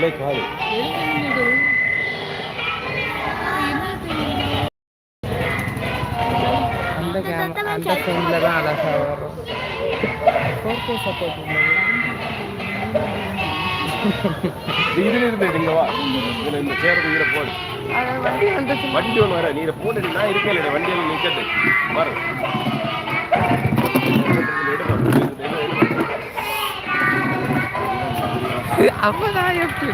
இல்லை காது அந்த கேமரா அந்த ஃபோனில் தான் அழகாக வரும். ஃபோட்டோ சப்போர்ட் உள்ளது இதுல இருந்து இங்க வா. இதுல இந்த சேருக்கு இதுல போடு. வண்டி வந்துச்சு வண்டி ஒன்று வர நீ இதை போட்டு நான் இருக்கேன் இல்லை வண்டியில் நிற்கிறது பாரு. அப்பதான் எப்படி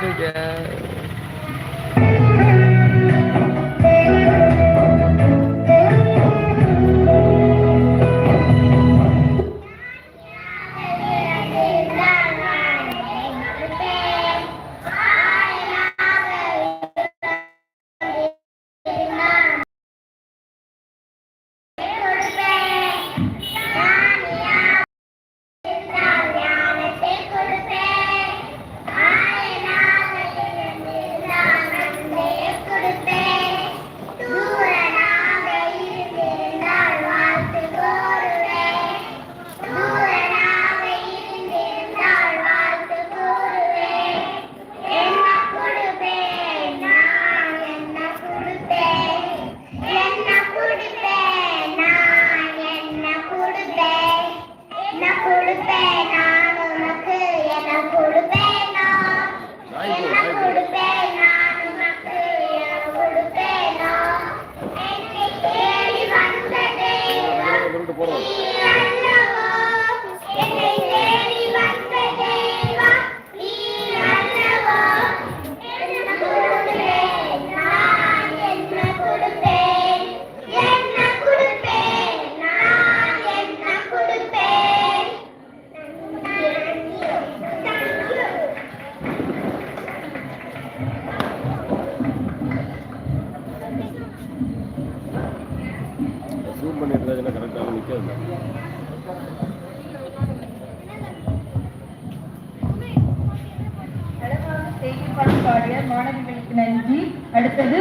பாடம் பாடிய மாணவிகளுக்கு நன்றி. அடுத்தது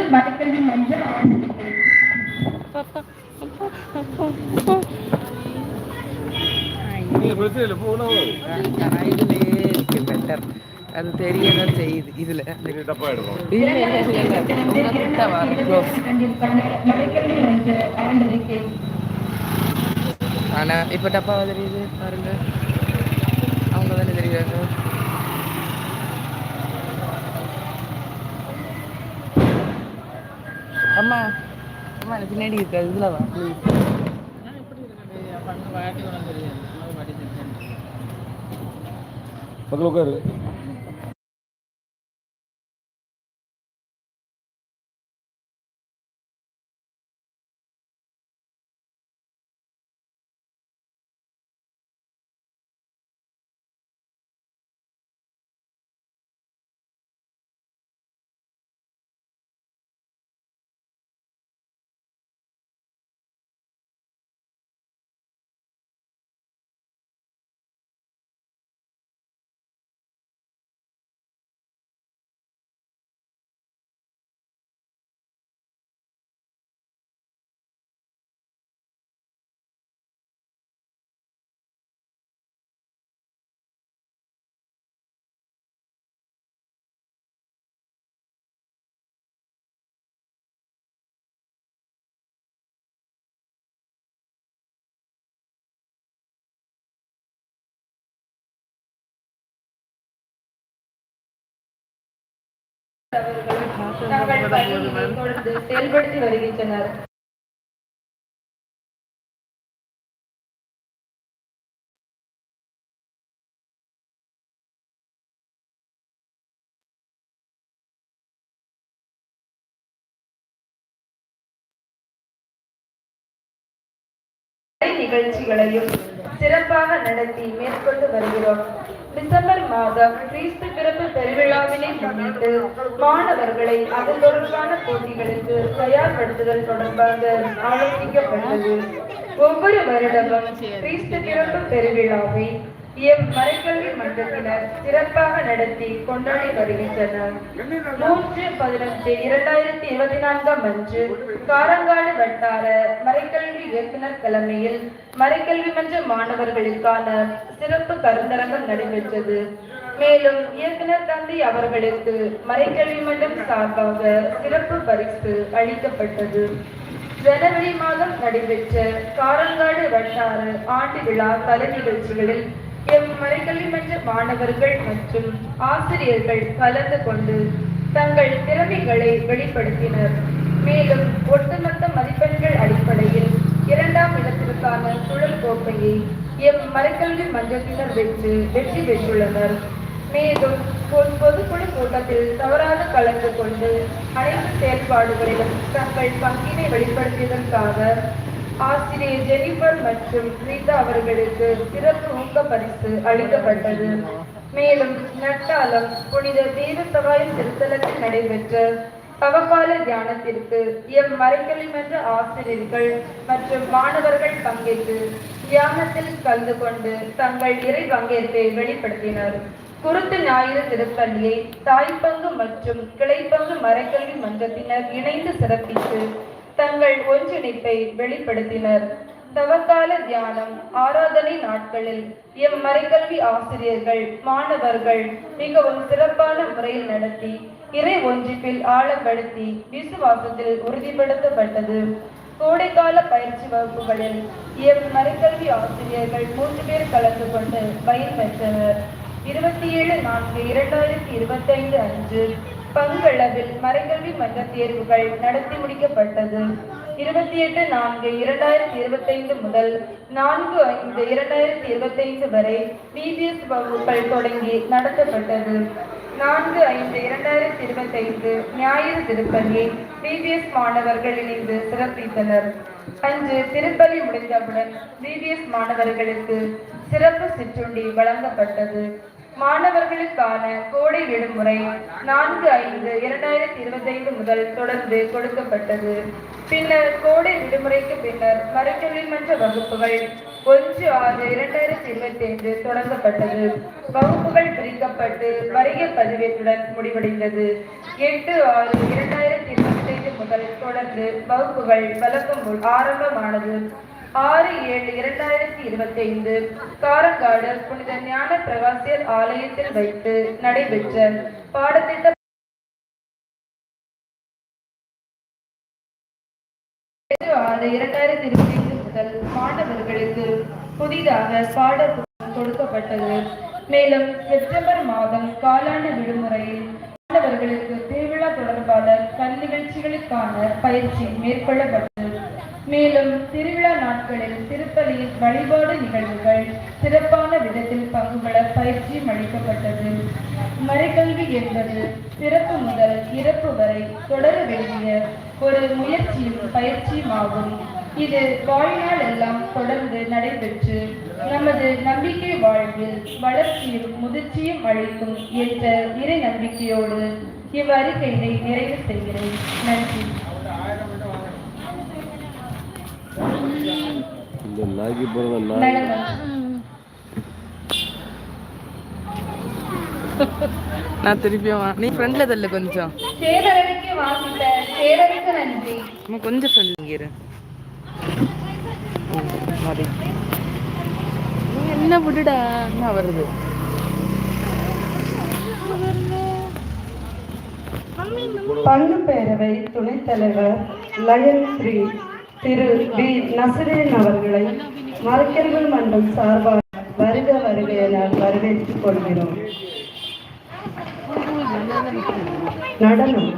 இருக்கு பெட்டர் அது தெரியதான் செய்யுது. இதுல. ஆனா இப்ப டப்பாவா தெரியுது பாருங்க. அம்மா அம்மா எனக்கு பின்னாடி இருக்க இதுல வா ப்ளீஸ் பக்கத்தில் உட்காரு. தங்கள் பணியை தொடர்ந்து செயல்படுத்தி நிகழ்ச்சிகளையும் சிறப்பாக நடத்தி மேற்கொண்டு வருகிறோம். டிசம்பர் மாதம் கிறிஸ்து பிறப்பு பெருவிழாவினை முன்னிட்டு மாணவர்களை அது தொடர்பான போட்டிகளுக்கு தயார்படுத்துதல் தொடர்பாக ஆலோசிக்கப்பட்டது ஒவ்வொரு வருடமும் கிறிஸ்து பிறப்பு பெருவிழாவை எம் மறைக்கல்வி மன்றத்தினர் சிறப்பாக நடத்தி கொண்டாடி வருகின்றனர். மூன்று பதினஞ்சு இரண்டாயிரத்தி இருபத்தி நான்காம் அன்று காரங்காடு வட்டார மறைக்கல்வி இயக்குனர் தலைமையில் மறைக்கல்வி மன்ற மாணவர்களுக்கான சிறப்பு கருந்தரங்கம் நடைபெற்றது. மேலும் இயக்குனர் தந்தை அவர்களுக்கு மறைக்கல்வி மன்றம் சார்பாக சிறப்பு பரிசு அளிக்கப்பட்டது. ஜனவரி மாதம் நடைபெற்ற காரங்காடு வட்டார ஆண்டு விழா கலை நிகழ்ச்சிகளில் மறைக்கல்வி மன்ற மாணவர்கள் மற்றும் ஆசிரியர்கள் கலந்து கொண்டு தங்கள் திறமைகளை வெளிப்படுத்தினர். மேலும் ஒட்டுமொத்த மதிப்பெண்கள் அடிப்படையில் இரண்டாம் இடத்திற்கான சுழல் கோப்பையை எம் மறைக்கல்வி மன்றத்தினர் வென்று வெற்றி பெற்றுள்ளனர். மேலும் பொதுக்குழு கூட்டத்தில் தவறாது கலந்து கொண்டு அனைத்து செயல்பாடுகளிலும் தங்கள் பங்கினை வெளிப்படுத்தியதற்காக ஆசிரியர் ஜெனிபர் மற்றும் ரீதா அவர்களுக்கு சிறப்பு ஊக்க பரிசு அளிக்கப்பட்டது. மேலும் நட்டாலம் புனித தேவ திருத்தலத்தில் நடைபெற்ற தவக்கால தியானத்திற்கு எம் மறைக்கலிமன்ற ஆசிரியர்கள் மற்றும் மாணவர்கள் பங்கேற்று தியானத்தில் கலந்து கொண்டு தங்கள் இறை பங்கேற்பை வெளிப்படுத்தினர். குருத்து ஞாயிறு திருப்பள்ளியை தாய்ப்பங்கு மற்றும் கிளைப்பங்கு மறைக்கல்வி மன்றத்தினர் இணைந்து சிறப்பித்து தங்கள் ஒன்றிணைப்பை வெளிப்படுத்தினர். தவக்கால தியானம் ஆராதனை நாட்களில் எம் மறைக்கல்வி ஆசிரியர்கள் மாணவர்கள் மிகவும் சிறப்பான முறையில் நடத்தி இறை ஒன்றிப்பில் ஆழப்படுத்தி விசுவாசத்தில் உறுதிப்படுத்தப்பட்டது. கோடைக்கால பயிற்சி வகுப்புகளில் எம் மறைக்கல்வி ஆசிரியர்கள் மூன்று பேர் கலந்து கொண்டு பயிர் பெற்றனர் இருபத்தி ஏழு நான்கு இரண்டாயிரத்தி இருபத்தி ஐந்து அன்று பங்களவில் மறைக்கல்வி மன்ற தேர்வுகள் நடத்தி முடிக்கப்பட்டது. இருபத்தி எட்டு நான்கு இரண்டாயிரத்தி இருபத்தி ஐந்து முதல் நான்கு ஐந்து இரண்டாயிரத்தி இருபத்தி ஐந்து வரை பிபிஎஸ் வகுப்புகள் தொடங்கி நடத்தப்பட்டது. நான்கு ஐந்து இரண்டாயிரத்தி இருபத்தி ஐந்து ஞாயிறு திருப்பலி பிபிஎஸ் மாணவர்கள் இணைந்து சிறப்பித்தனர். அன்று திருப்பலி முடிந்தவுடன் பிபிஎஸ் மாணவர்களுக்கு சிறப்பு சிற்றுண்டி வழங்கப்பட்டது. மாணவர்களுக்கான கோடை விடுமுறை நான்கு ஐந்து இரண்டாயிரத்தி இருபத்தி ஐந்து முதல் தொடர்ந்து கொடுக்கப்பட்டது. பின்னர் கோடை விடுமுறைக்கு பின்னர் மறுக்கல்வி வகுப்புகள் ஒன்று ஆறு இரண்டாயிரத்தி இருபத்தி ஐந்து தொடங்கப்பட்டது. வகுப்புகள் பிரிக்கப்பட்டு வணிக பதிவேற்றுடன் முடிவடைந்தது. எட்டு ஆறு இரண்டாயிரத்தி இருபத்தி ஐந்து முதல் தொடர்ந்து வகுப்புகள் வழக்கம் போல் ஆரம்பமானது. ஆறு ஏழு இரண்டாயிரத்தி இருபத்தி ஐந்து காரங்காடு புனித ஞான பிரகாசியர் ஆலயத்தில் வைத்து நடைபெற்ற பாடத்திட்ட எட்டு ஆறு இரண்டாயிரத்தி இருபத்தி ஐந்து முதல் மாணவர்களுக்கு புதிதாக பாட கொடுக்கப்பட்டது. மேலும் செப்டம்பர் மாதம் காலாண்டு விடுமுறையில் மாணவர்களுக்கு திருவிழா தொடர்பான கல் நிகழ்ச்சிகளுக்கான பயிற்சி மேற்கொள்ளப்பட்டது மேலும் திருவிழா நாட்களில் திருப்பலியில் வழிபாடு நிகழ்வுகள் சிறப்பான விதத்தில் பங்குபட பயிற்சியும் அளிக்கப்பட்டது. மறைக்கல்வி என்பது பிறப்பு முதல் இறப்பு வரை தொடர வேண்டிய ஒரு முயற்சியும் பயிற்சியும் ஆகும் இது வாழ்நாள் எல்லாம் தொடர்ந்து நடைபெற்று நமது நம்பிக்கை வாழ்வில் வளர்ச்சியும் முதிர்ச்சியும் அளிக்கும் என்ற இறை நம்பிக்கையோடு இவ்வறிக்கையினை நிறைவு செய்கிறேன். நன்றி. இந்த நாய்க்கு பிறந்த நாய். நான் திருப்பியும் வா- நீ ஃப்ரெண்ட்ல தள்ளு கொஞ்சம். சேரருக்கு வாசித்த சேரருக்கு நன்றி. அம்மா கொஞ்சம் ஃப்ரெண்ட் இரு. மதி நீ என்ன விடுடா? என்ன வருது? பங்கு பேரவை துணைத் தலைவர் லயன் ஸ்ரீ திரு பி நசரேன் அவர்களை மரக்கல்வி மன்றம் சார்பாக வருக வருக என வரவேற்றுக் கொள்கிறோம். நடனம்.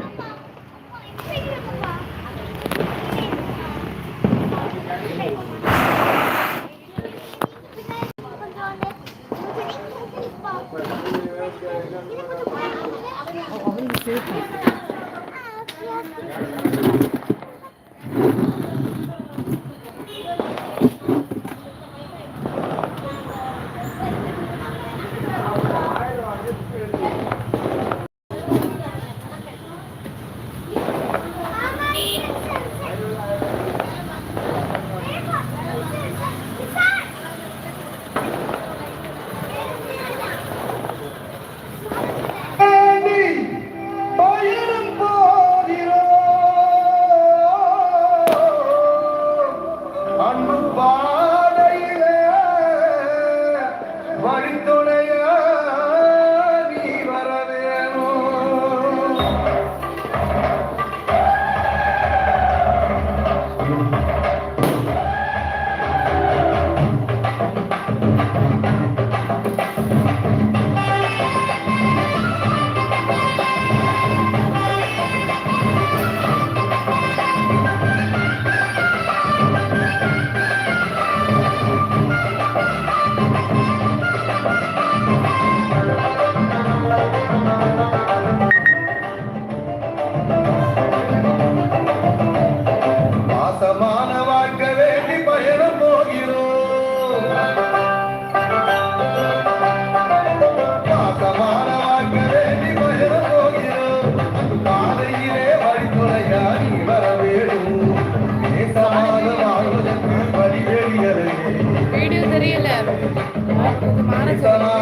Come on.